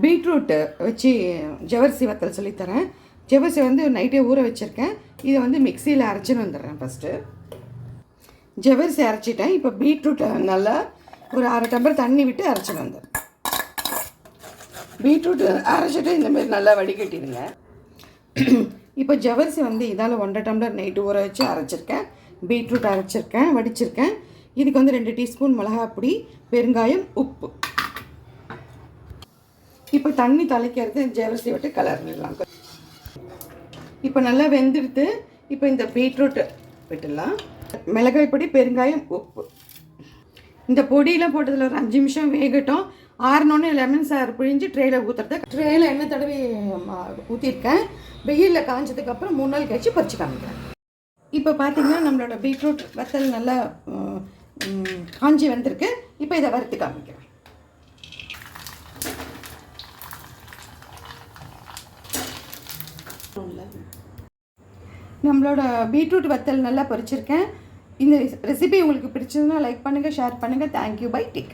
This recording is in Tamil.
பீட்ரூட்டு வச்சு ஜவரிசி வத்தல் சொல்லித்தரேன். ஜவரிசி வந்து நைட்டே ஊற வச்சுருக்கேன். இதை வந்து மிக்சியில் அரைச்சின்னு வந்துடுறேன் ஃபஸ்ட்டு ஜவரிசி அரைச்சிட்டேன். இப்போ பீட்ரூட்டை நல்லா ஒரு அரை டம்ளர் தண்ணி விட்டு அரைச்சின்னு வந்துடுறேன். பீட்ரூட் அரைச்சிட்டு இந்தமாரி நல்லா வடிகட்டிடுங்க. இப்போ ஜவரிசி வந்து இதால் ஒன்றரை டம்ளர் நைட்டு ஊற வச்சு அரைச்சிருக்கேன். பீட்ரூட் அரைச்சிருக்கேன் வடிச்சிருக்கேன். இதுக்கு வந்து ரெண்டு டீஸ்பூன் மிளகாய் பொடி பெருங்காயம் உப்பு. இப்போ தண்ணி தலைக்கிறது ஜெவரிசி விட்டு கலர்லாம் இப்போ நல்லா வெந்துடுத்து இப்போ இந்த பீட்ரூட் விட்டுடலாம். மிளகாய் பொடி பெருங்காயம் உப்பு. இந்த பொடியெலாம் போட்டதில் ஒரு அஞ்சு நிமிஷம் வேகட்டும். ஆறினோடனே லெமன் சார் பிழிஞ்சு ட்ரேயில் ஊற்றுறது ட்ரேயில் எண்ணெய் தடவி ஊற்றிருக்கேன் வெயிலில் காஞ்சதுக்கப்புறம் மூணு நாள் கழிச்சு பறிச்சு காமிக்கிறேன். இப்போ பார்த்தீங்கன்னா நம்மளோட பீட்ரூட் வத்தல் நல்லா காஞ்சி வந்திருக்கு. இப்போ இதை வறுத்து காமிக்கிறேன். நம்மளோட பீட்ரூட் வத்தல் நல்லா பொரிச்சிருக்கேன். இந்த ரெசிபி உங்களுக்கு பிடிச்சதுன்னா லைக் பண்ணுங்கள் ஷேர் பண்ணுங்கள் தேங்க்யூ பை டேக்